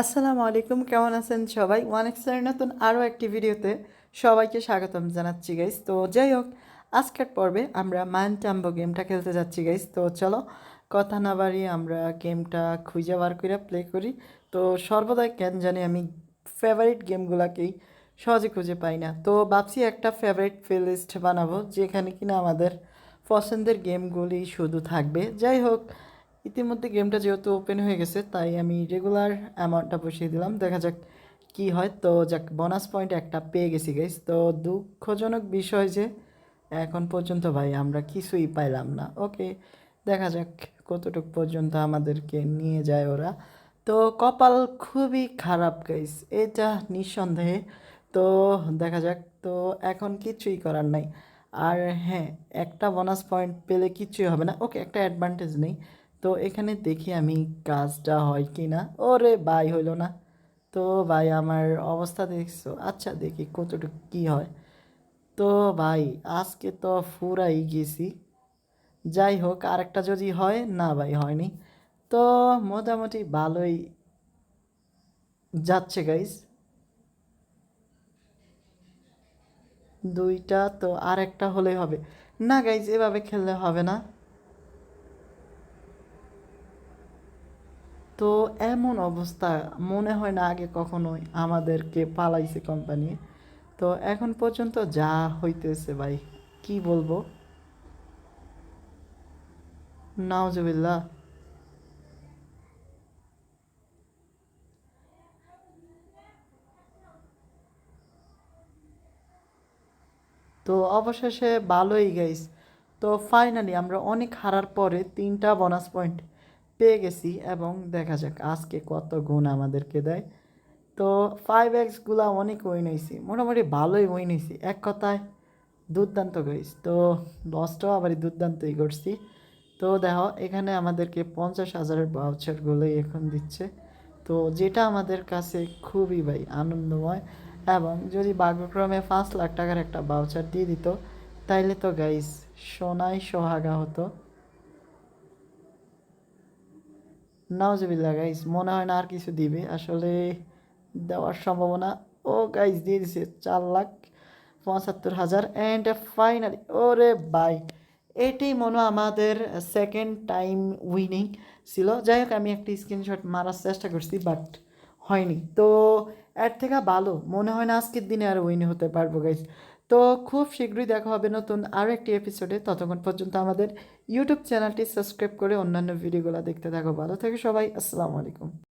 আসসালামু আলাইকুম, কেমন আছেন সবাই? ওয়ান এক্সের নতুন আরও একটি ভিডিওতে সবাইকে স্বাগতম জানাচ্ছি গাইস তো যাই হোক, আজকের পর্বে আমরা মান টাম্বো গেমটা খেলতে যাচ্ছি গাইস তো চলো, কথা না বাড়িয়ে আমরা গেমটা খুঁজে বার করে প্লে করি। তো সর্বদাই কেন জানি আমি ফেভারিট গেমগুলোকেই সহজে খুঁজে পাই না। তো ভাবছি একটা ফেভারিট প্লেলিস্ট বানাবো, যেখানে কিনা আমাদের পছন্দের গেমগুলি শুধু থাকবে। যাই হোক ইতিমধ্যে গেমটা যেহেতু ওপেন হয়ে গেছে, তাই আমি রেগুলার অ্যামাউন্টটা বসিয়ে দিলাম। দেখা যাক কি হয়। তো যাক বোনাস পয়েন্ট একটা পেয়ে গেছি গাইস তো দুঃখজনক বিষয় যে এখন পর্যন্ত ভাই আমরা কিছুই পাইলাম না। ওকে দেখা যাক কতটুকু পর্যন্ত আমাদেরকে নিয়ে যায় ওরা। তো কপাল খুবই খারাপ গাইস এটা নিঃসন্দেহে। তো দেখা যাক, তো এখন কিছুই করার নাই। আর হ্যাঁ একটা বোনাস পয়েন্ট পেলে কিছুই হবে না। ওকে একটা অ্যাডভান্টেজ নেই। তো এখানে দেখি আমি কাজটা হয় কি না ওরে ভাই হইল না। তো ভাই আমার অবস্থা দেখছ? আচ্ছা দেখি কতটুকু কী হয়। তো ভাই আজকে তো ফুরাই গেছি। যাই হোক, আরেকটা যদি হয়, না ভাই হয়নি। তো মোটামুটি ভালোই যাচ্ছে গাইজ দুইটা তো আর একটা হলেই হবে। না গাইজ এভাবে খেললে হবে না। তো এমন অবস্থা, মনে হয় না আগে কখনোই আমাদেরকে পালাইছে কোম্পানি তো এখন পর্যন্ত যা হইতেছে ভাই, কি বলব? নাওজবিল্লা তো অবশেষে ভালোই গাইস তো ফাইনালি আমরা অনেক হারার পরে তিনটা বোনাস পয়েন্ট পেয়ে গেছি এবং দেখা যাক আজকে কত গুণ আমাদেরকে দেয়। তো ফাইভ এক্সগুলা অনেক উইন হয়েছি মোটামুটি ভালোই উইন হয়েছি এক কথায় দুর্দান্ত গাইস তো লসটাও আবার দুর্দান্তই করছি। তো দেখো, এখানে আমাদেরকে পঞ্চাশ হাজারের বাউচারগুলোই এখন দিচ্ছে। তো যেটা আমাদের কাছে খুবই ভাই আনন্দময় এবং যদি ভাগ্যক্রমে পাঁচ লাখ টাকার একটা বাউচার দিয়ে দিত, তাইলে তো গাইস সোনাই সোহাগা হতো। নাওজবিল্লা গাইস মনে হয় না আর কিছু দিবে। আসলে দেওয়ার সম্ভাবনা, ও গাইস দিয়ে দিছে চার লাখ পঁচাত্তর হাজার। অ্যান্ড ফাইনালি ওরে বাই এটাই মনে আমাদের সেকেন্ড টাইম উইনিং ছিল। যাই হোক, আমি একটি স্ক্রিনশট মারার চেষ্টা করছি বাট হয়নি। তো এর থেকে ভালো, মনে হয় না আজকের দিনে আর উইন হতে পারব গাইজ তো খুব শীঘ্রই দেখা হবে নতুন আরও একটি এপিসোডে ততক্ষণ পর্যন্ত আমাদের ইউটিউব চ্যানেলটি সাবস্ক্রাইব করে অন্যান্য ভিডিওগুলো দেখতে থাকো। ভালো থেকে সবাই। আসসালামু আলাইকুম।